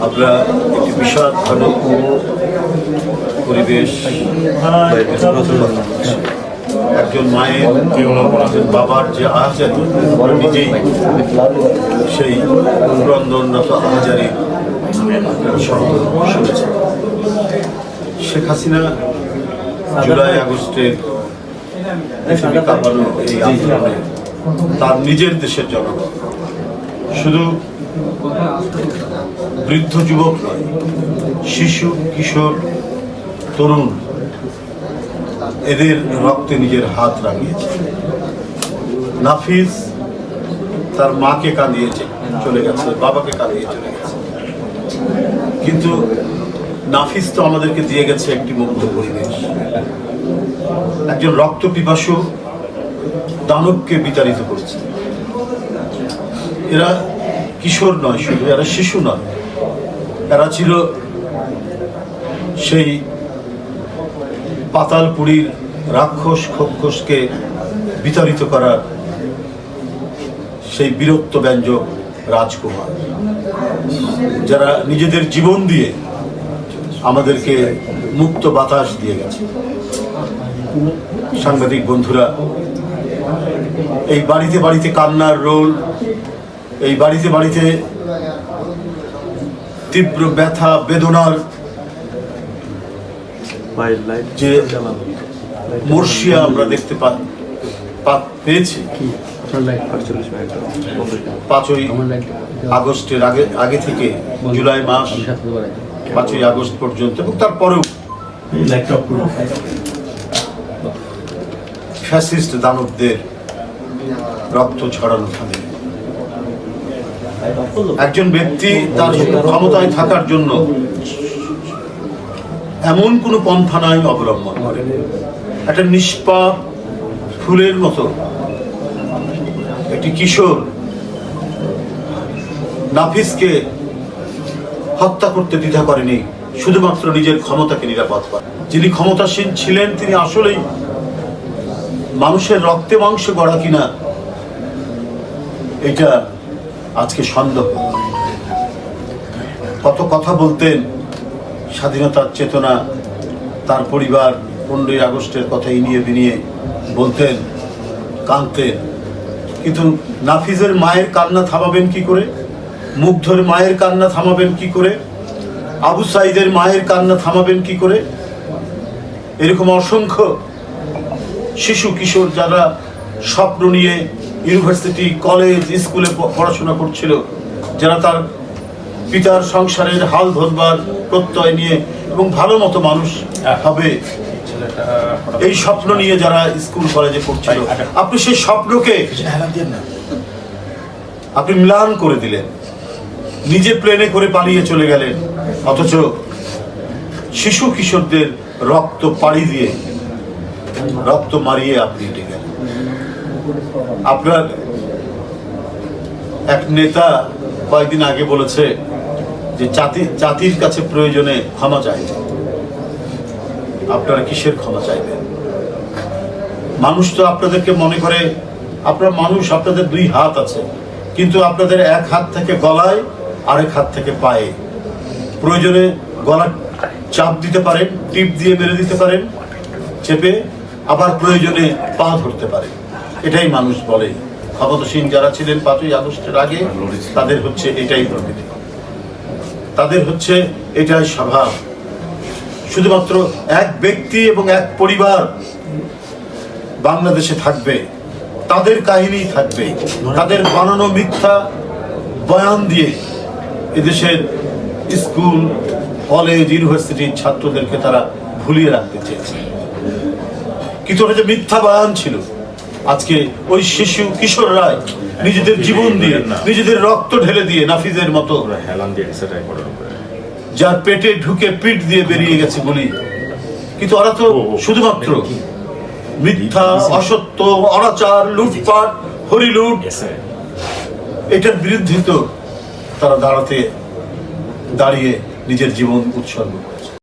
আমরা একটি বিশাল ভালো পরিবেশ একজন মায়ের একজন বাবার যে আহাজারি নিজেই সেই ক্রন্দনরত আহাজারি শেখ হাসিনা জুলাই আগস্টের এই আন্দোলনে তার নিজের দেশের জনগণ শুধু বৃদ্ধ যুবক শিশু, কিশোর, তরুণ, এদের রক্তে নিজের হাত লাগিয়েছে নাফিস তার মাকে কাঁদিয়েছে, চলে গেছে, বাবাকে কাঁদিয়ে চলে গেছে। কিন্তু নাফিস তো আমাদেরকে দিয়ে গেছে একটি মুক্ত পরিবেশ। একজন রক্ত পিপাসু দানবকে বিতাড়িত করেছে। এরা কিশোর নয় শুধু, এরা শিশু নয়। এরা ছিল সেই পাতালপুরীর রাক্ষস খক্ষসকে বিতাড়িত করার সেই বীরত্ব ব্যঞ্জক রাজকুমার, যারা নিজেদের জীবন দিয়ে আমাদেরকে মুক্ত বাতাস দিয়ে গেছে। সাংবাদিক বন্ধুরা, এই বাড়িতে বাড়িতে কান্নার রোল এই বাড়িতে বাড়িতে তীব্র ব্যথা বেদনার যে মর্শিয়া আমরা দেখতে পেয়েছি। পাঁচই আগস্টের আগে আগে থেকে জুলাই মাস পাঁচই আগস্ট পর্যন্ত এবং তারপরেও ফ্যাসিস্ট দানবদের রক্ত ছড়ানো থামে। একজন ব্যক্তি তার ক্ষমতায় থাকার জন্য এমন কোনো পন্থা নাই অবলম্বন করে। একটা নিষ্পাপ ফুলের মতো একটি কিশোর নাফিসকে হত্যা করতে দ্বিধা করেনি, শুধুমাত্র নিজের ক্ষমতাকে নিরাপদ করে। যিনি ক্ষমতাসীন ছিলেন, তিনি আসলেই মানুষের রক্তে মাংস গড়া কিনা, এটা আজকে সন্দেহ। কত কথা বলতেন, স্বাধীনতার চেতনা, তার পরিবার, পনেরোই আগস্টের কথা ইনিয়ে বিনিয়ে বলতেন, কাঁদতেন। কিন্তু নাফিজের মায়ের কান্না থামাবেন কি করে? মুগ্ধর মায়ের কান্না থামাবেন কি করে? আবু সাইদের মায়ের কান্না থামাবেন কি করে? এরকম অসংখ্য শিশু কিশোর যারা স্বপ্ন নিয়ে ইউনিভার্সিটি কলেজ স্কুলে পড়াশোনা করছিল যারা তার পিতার সংসারের হাল ধরবার প্রত্যয় নিয়ে এবং ভালো মতো মানুষ হবে এই স্বপ্ন নিয়ে যারা স্কুল কলেজে পড়ছিল। আপনি সেই স্বপ্নকে আপনি ম্লান করে দিলেন। নিজে প্লেনে করে পালিয়ে চলে গেলেন। অথচ শিশু কিশোরদের রক্ত পাড়ি দিয়ে রক্ত মারিয়ে আপনি আপনার এক নেতা কয়েকদিন আগে বলেছে যে জাতি জাতির কাছে প্রয়োজনে ক্ষমা চাইবে। আপনারা কিসের ক্ষমা চাইবেন? মানুষ তো আপনাদেরকে মনে করে, আপনার মানুষ আপনাদের দুই হাত আছে, কিন্তু আপনাদের এক হাত থেকে গলায়, আরেক হাত থেকে পায়ে। প্রয়োজনে গলা চাপ দিতে পারেন, টিপ দিয়ে মেরে দিতে পারেন, চেপে আবার প্রয়োজনে পা ধরতে পারেন। এটাই মানুষ বলে। ক্ষমতাসীন যারা ছিলেন পাঁচই আগস্টের আগে, তাদের হচ্ছে এটাই প্রকৃতি। তাদের হচ্ছে এটাই স্বভাব। শুধুমাত্র এক ব্যক্তি এবং এক পরিবার বাংলাদেশে থাকবে, তাদের কাহিনী থাকবে, তাদের বানানো মিথ্যা বয়ান দিয়ে এদেশের স্কুল, কলেজ ইউনিভার্সিটির ছাত্রদেরকে তারা ভুলিয়ে রাখতে চেয়েছে। ওটা যে মিথ্যা বয়ান ছিল আজকে ওই শিশু কিশোররাই নিজেদের জীবন দিয়ে নিজেদের রক্ত ঢেলে দিয়ে নাফিজের মতো যার পেটে ঢুকে পিঠ দিয়ে বেরিয়ে গেছে বলি কিন্তু ওরা তো শুধুমাত্র মিথ্যা অসত্য অনাচার লুটপাট হরিলুট এটার বিরুদ্ধে তো তারা দাঁড়াতে দাঁড়িয়ে নিজের জীবন উৎসর্গ করে